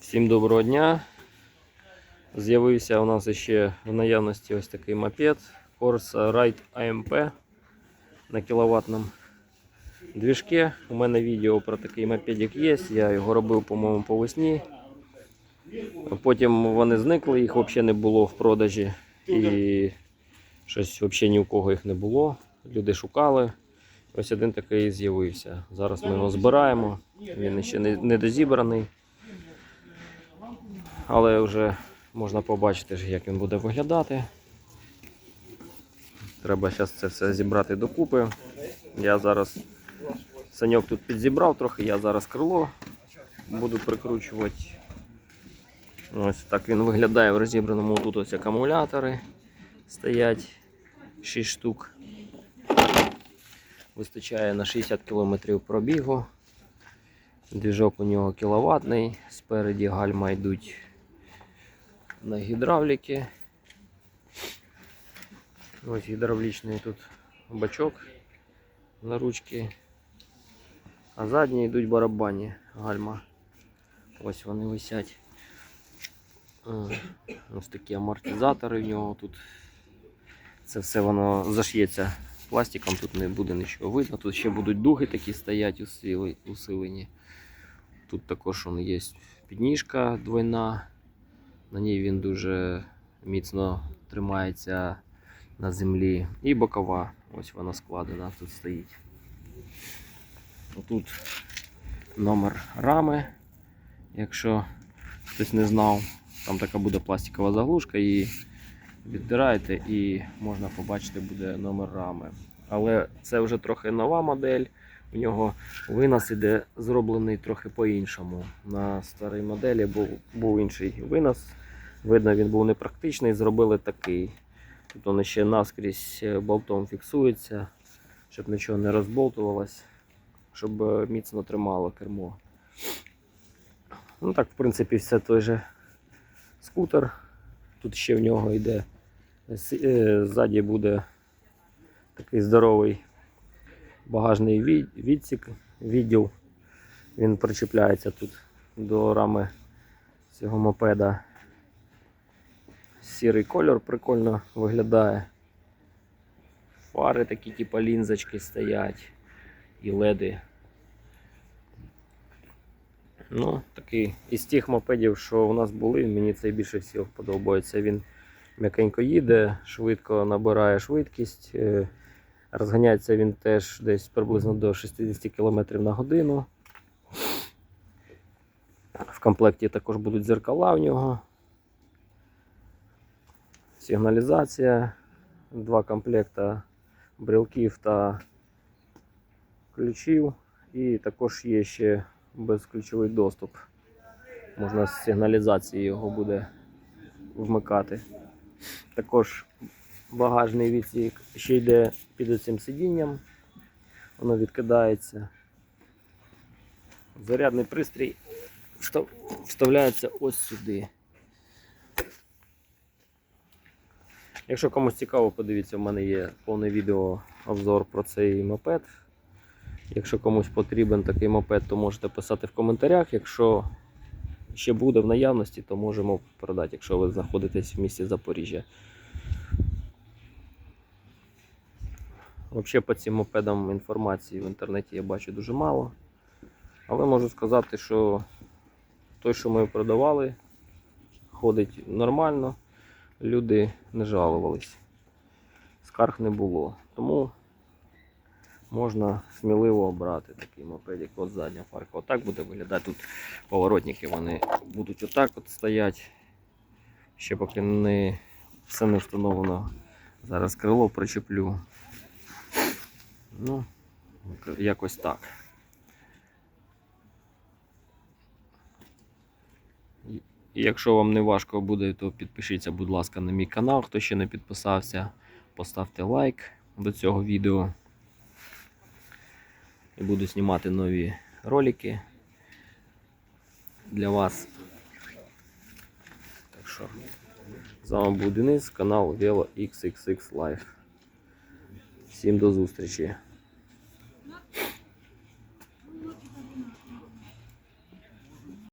Всім доброго дня. З'явився у нас ще в наявності ось такий мопед Corsa Ride AMP на кіловатному движке. У мене відео про такий мопедик є. Я його робив, по-моєму, по весні. Потім вони зникли, їх взагалі не було в продажі. І щось взагалі ні у кого їх не було. Люди шукали. Ось один такий з'явився. Зараз ми його збираємо. Він ще не дозібраний. Але вже можна побачити, як він буде виглядати. Треба зараз це все зібрати докупи. Я зараз саньок тут підзібрав трохи, я зараз крило буду прикручувати. Ось так він виглядає в розібраному. Тут ось акумулятори стоять 6 штук. Вистачає на 60 км пробігу. Двіжок у нього кіловатний, спереді гальма йдуть на гідравліки. Ось гідравлічний тут бачок на ручки. А задні йдуть барабані гальма. Ось вони висять. Е, Ось такі амортизатори в нього тут. Це все воно заш'ється пластиком, тут не буде нічого видно. Тут ще будуть дуги такі стоять усилені. Тут також є підніжка двойна. На ній він дуже міцно тримається на землі. І бокова, ось вона складена, тут стоїть. Тут номер рами, якщо хтось не знав, там така буде пластикова заглушка, її віддираєте і можна побачити буде номер рами. Але це вже трохи нова модель. У нього винос іде зроблений трохи по-іншому. На старій моделі був, був інший винос. Видно, він був непрактичний, зробили такий. Тут він ще наскрізь е, болтом фіксується, щоб нічого не розболтувалось, щоб е, міцно тримало кермо. Ну так, в принципі, все той же скутер. Тут ще в нього йде е, ззаді буде такий здоровий багажний відсік, відділ. Він причіпляється тут до рами цього мопеда. Сірий кольор прикольно виглядає. Фари такі, типу лінзочки стоять і леди. Ну, такий із тих мопедів, що у нас були, мені цей більше всього подобається. Він м'якенько їде, швидко набирає швидкість. Розганяється він теж десь приблизно до 60 км на годину. В комплекті також будуть зеркала в нього. Сигналізація, два комплекта брелків та ключів. І також є ще безключовий доступ. Можна з сигналізації його буде вмикати. Також багажний відсік ще йде під цим сидінням. Воно відкидається. Зарядний пристрій вставляється ось сюди. Якщо комусь цікаво, подивіться, в мене є повне відео обзор про цей мопед. Якщо комусь потрібен такий мопед, то можете писати в коментарях. Якщо ще буде в наявності, то можемо продати, якщо ви знаходитесь в місті Запоріжжя. Взагалі по цим мопедам інформації в інтернеті я бачу дуже мало. Але можу сказати, що той, що ми продавали, ходить нормально, люди не жалувались. Скарг не було. Тому можна сміливо обрати такий мопедик. От задня фарка. Отак буде виглядати. Тут поворотники вони будуть отак от стоять. Ще поки не все не встановлено. Зараз крило причеплю. Ну, якось так. Якщо вам не важко буде, то підпишіться, будь ласка, на мій канал, хто ще не підписався. Поставте лайк до цього відео. І буду знімати нові ролики для вас. Так що, з вами був Денис, канал Velo XXX Live. Всім до зустрічі!